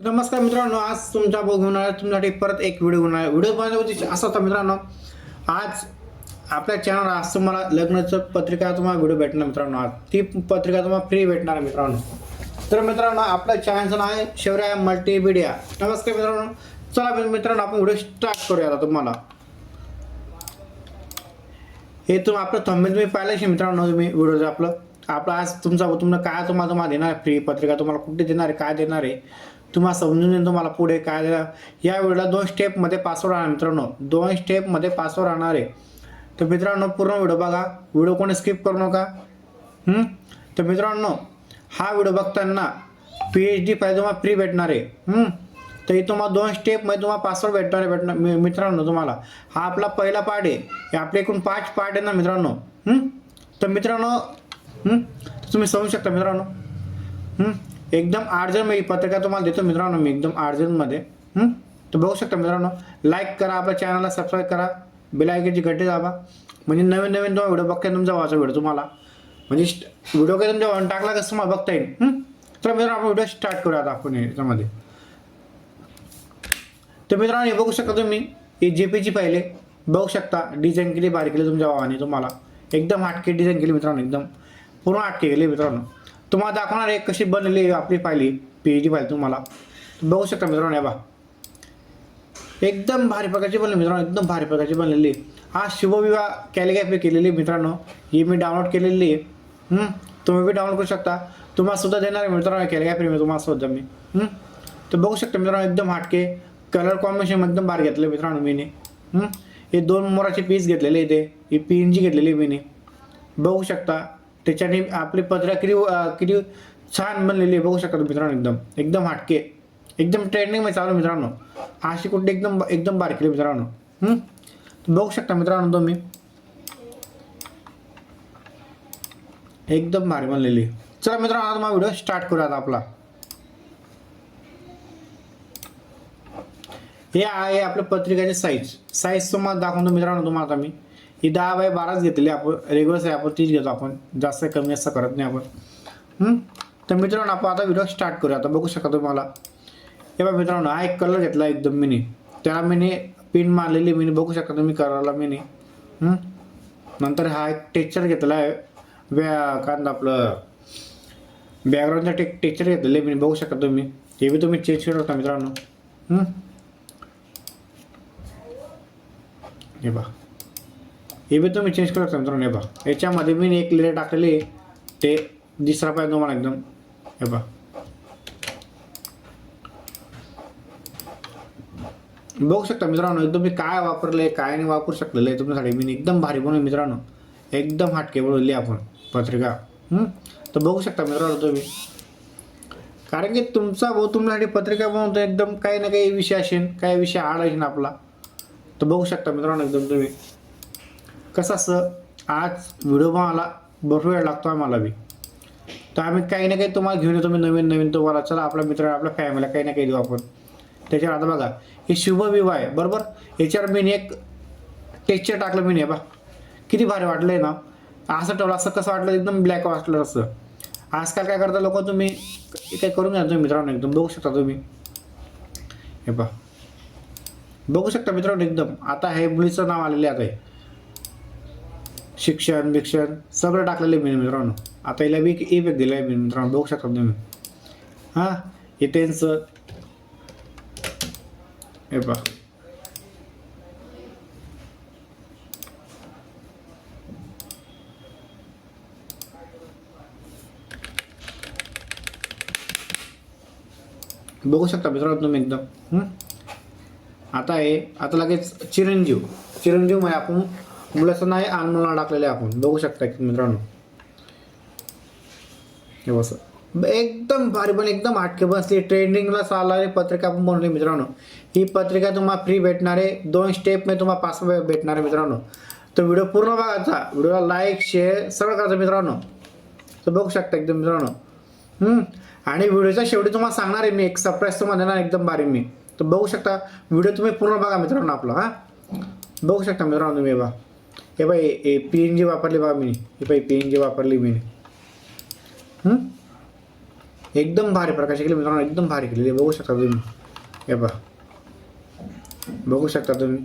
नमस्कार मित्रांनो आज तुमच्या बघून तुमच्यासाठी परत एक व्हिडिओ घेऊन आहे. व्हिडिओ बनवण्याचा असा होता मित्रांनो आज आपल्या चॅनल आज तुम्हाला लग्नाचं पत्रिका तुम्हाला व्हिडिओ भेटणार मित्रांनो. आज ती पत्रिका तुम्हाला फ्री भेटणार मित्रांनो. तर मित्रांनो आपल्या चॅनलचं नाव आहे शिवराय मल्टीमीडिया नमस्कार मित्रांनो. चला मी- मित्रांनो आपण व्हिडिओ स्टार्ट करूया आता तुम्हाला. हे तुम्ही आपलं थंबेल तुम्ही पाहिलं मित्रांनो तुम्ही व्हिडिओचं आपलं आपला आज तुमचा तुम्हाला काय तुम्हाला तुम्हाला देणार आहे फ्री पत्रिका? तुम्हाला कुठे देणार आहे काय देणार आहे? तुम्हाला समजून येईल तुम्हाला पुढे काय देणार या वेळेला दोन स्टेपमध्ये पासवर्ड राहणार मित्रांनो. दोन स्टेपमध्ये पासवर्ड राहणार आहे. तर मित्रांनो पूर्ण व्हिडिओ बघा. व्हिडिओ कोणी स्किप करू नका. तर मित्रांनो हा व्हिडिओ बघताना पी एच डी पाहिजे तुम्हाला फ्री भेटणार आहे. तर हे तुम्हाला दोन स्टेपमध्ये तुम्हाला पासवर्ड भेटणार आहे भेटणार मित्रांनो तुम्हाला. हा आपला पहिला पार्ट आहे. आपले एकूण पाच पार्ट आहे ना मित्रांनो. तर मित्रांनो तर तुम्ही समजू शकता मित्रांनो. एकदम अर्जंट मी पत्रिका तुम्हाला देतो मित्रांनो मी एकदम अर्जंटमध्ये तर बघू शकता मित्रांनो लाईक करा आपल्या चॅनलला सबस्क्राईब करा बिलायकेची घटी दाबा. म्हणजे नवीन नवीन तुम्हाला व्हिडिओ बघता तुमचा वाचा व्हिडिओ तुम्हाला. म्हणजे व्हिडिओ काही तुमच्या टाकला कसं तुम्हाला बघता येईल. तर मित्रांनो आपण व्हिडिओ स्टार्ट करूया आता आपण याच्यामध्ये. तर मित्रांनो हे बघू शकता तुम्ही ही जे पीची पाहिले बघू शकता डिझाईन केली बारीक केली तुमच्या भावाने तुम्हाला. एकदम हाटकी डिझाईन केली मित्रांनो एकदम. पूर्ण हटके मित्रांनो. तुम्हाला दाखवणार आहे कशी बनलेली आपली पाहिली पी एच डी पाहिली तुम्हाला बघू शकता मित्रांनो हे बा एकदम भारी प्रकारची बनली मित्रांनो एकदम भारी प्रकारची बनलेली हा शुभविवाह कॅलिग्राफी केलेली मित्रांनो. ही मी डाउनलोड केलेली आहे. तुम्ही बी डाउनलोड करू शकता. तुम्हाला सुद्धा देणार आहे मित्रांनो कॅलिग्राफी मी तुम्हाला सुद्धा मी. तर बघू शकता मित्रांनो एकदम हाटके कलर कॉम्बिनेशन एकदम भारी घेतलं मित्रांनो मीने. हे दोन मोराचे पीस घेतलेले इथे. ही पी एन जी घेतलेली मीने. बघू शकता. त्याच्याने आपली पदरा किती किती छान बनलेली आहे. बघू शकता मित्रांनो एकदम. एकदम हटके. एकदम ट्रेंडिंगमध्ये चालू मित्रांनो. अशी कुठली एकदम एकदम बारकेली मित्रांनो. बघू शकता मित्रांनो तुम्ही. एकदम भारी बनलेली चला मित्रांनो आता मग व्हिडिओ स्टार्ट करूयात आता आपला. हे आहे आपल्या पत्रिकाचे साईज साईज तुम्हाला दाखवतो मित्रांनो तुम्हाला आता मी. ही दहा बाय बाराच घेतलेली आपण रेग्युलर आहे आपण तीच घेतो आपण. जास्त कमी असं करत नाही आपण. तर मित्रांनो आपण आता व्हिडिओ स्टार्ट करूया. आता बघू शकता तुम्हाला. हे बघा मित्रांनो हा एक कलर घेतला एकदम मिनी. त्याला मिनी पिन मारलेली मिनी. बघू शकता तुम्ही कलरला मिनी. नंतर हा एक टेक्चर घेतला आहे. व्या काय आपलं बॅकग्राऊंडचा टेक टेक्चर घेतलेलं मी बघू शकता तुम्ही. हे बी तुम्ही चेंज करू शकता मित्रांनो. हे बा हे बी तुम्ही चेंज करू शकता मित्रांनो हे बा याच्यामध्ये मी एक लेअर टाकलेली ते दिसरा पाहिजे तुम्हाला एकदम. हे बा बघू शकता मित्रांनो एकदम मी काय वापरले काय नाही वापरू शकलेलं आहे तुमच्यासाठी. मी एकदम भारी बनवली मित्रांनो. एकदम हटके बनवली आपण पत्रिका. तर बघू शकता मित्रांनो तुम्ही. कारण की तुमचा भाऊ तुमच्यासाठी पत्रिका बनवतो एकदम काही ना काही विषय असेल काही विषय आड असेल आपला. तर बघू शकता मित्रांनो एकदम तुम्ही. कसं असं? आज व्हिडिओ बनवायला भरपूर वेळ लागतो आहे मला बी. तर आम्ही काही ना काही तुम्हाला घेऊन येतो मी नवीन नवीन तुम्हाला. चला आपल्या मित्र आपल्या फॅमिलीला काही ना काही देऊ आपण. त्याच्यावर आता बघा हे शुभविवाह आहे बरोबर? याच्यावर मी एक टेक्स्चर टाकलं मी बा किती भारी वाटलं आहे ना? असं ठेवलं असं कसं वाटलं? एकदम ब्लॅक वाटलं असं. आजकाल काय करता लोक तुम्ही? काय करून घ्या तुम्ही मित्रांनो एकदम बघू शकता तुम्ही. हे बा बघू शकता मित्रांनो एकदम. आता हे मुलीचं नाव आलेले आता हे. शिक्षण बिक्षण सगळं टाकलेलं आहे मी मित्रांनो. आता याला बी इफेक्ट दिला आहे मी मित्रांनो बघू शकता तुम्ही. हां हे त्यांचं. हे पा बघू शकता मित्रांनो तुम्ही एकदम. आता आहे आता लगेच चिरंजीव. चिरंजीव म्हणजे आपण मुलाचं नाही आंदोलन टाकलेलं आहे आपण. बघू शकता की मित्रांनो. हे बस एकदम भारी पण एकदम हटके बसली ट्रेंडिंगला चालणारी पत्रिका आपण बनवली मित्रांनो. ही पत्रिका तुम्हाला फ्री भेटणार आहे दोन स्टेपमध्ये तुम्हाला पास भेटणार आहे मित्रांनो. तर व्हिडिओ पूर्ण बघायचा व्हिडिओला लाईक शेअर सगळं करायचं मित्रांनो. तर बघू शकता एकदम मित्रांनो. आणि व्हिडिओच्या शेवटी तुम्हाला सांगणार आहे मी. एक सरप्राईज तुम्हाला देणार एकदम भारी मी. तर बघू शकता. व्हिडिओ तुम्ही पूर्ण बघा मित्रांनो आपला हां. बघू शकता मित्रांनो तुम्ही बघा. हे बाई ए पी एन जी वापरली बा मी हे बाई पी एन जी वापरली मी एकदम भारी प्रकाश केली मित्रांनो एकदम भारी केलेली आहे. बघू शकता तुम्ही. हे बा बघू शकता तुम्ही.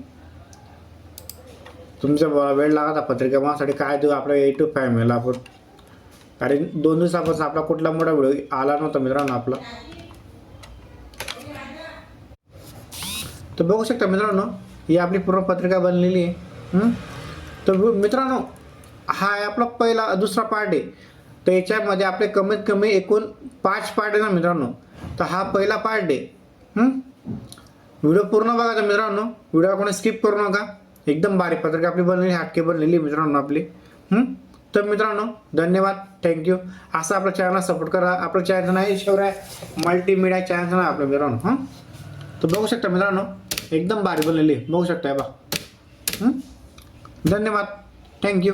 तुमचा ब- वेळ लागत आहे पत्रिका बनवण्यासाठी काय देऊ आपल्या युट्यूब फॅमिलीला आपण? कारण दोन दिवसापासून आपला कुठला मोठा व्हिडिओ आला नव्हता मित्रांनो आपला. तर बघू शकता मित्रांनो ही आपली पूर्ण पत्रिका बनलेली आहे. तर मित्रांनो हा आहे आपला पहिला दुसरा पार्ट आहे. तर याच्यामध्ये आपले कमीत कमी एकूण पाच पार्ट आहे ना मित्रांनो. तर हा पहिला पार्ट आहे. व्हिडिओ पूर्ण बघा तर मित्रांनो. व्हिडिओ कोणी स्किप करू नका. एकदम बारीक पत्रिका आपली बनलेली हटके बनलेली आहे मित्रांनो आपली. तर मित्रांनो धन्यवाद. थँक्यू असं आपल्या चॅनलला सपोर्ट करा. आपलं चॅनल नाही शिवराय मल्टीमीडिया चॅनल आहे आपलं मित्रांनो. हां? तर बघू शकता मित्रांनो एकदम बारीक बनलेली आहे. बघू शकता बा हं? धन्यवाद. थँक्यू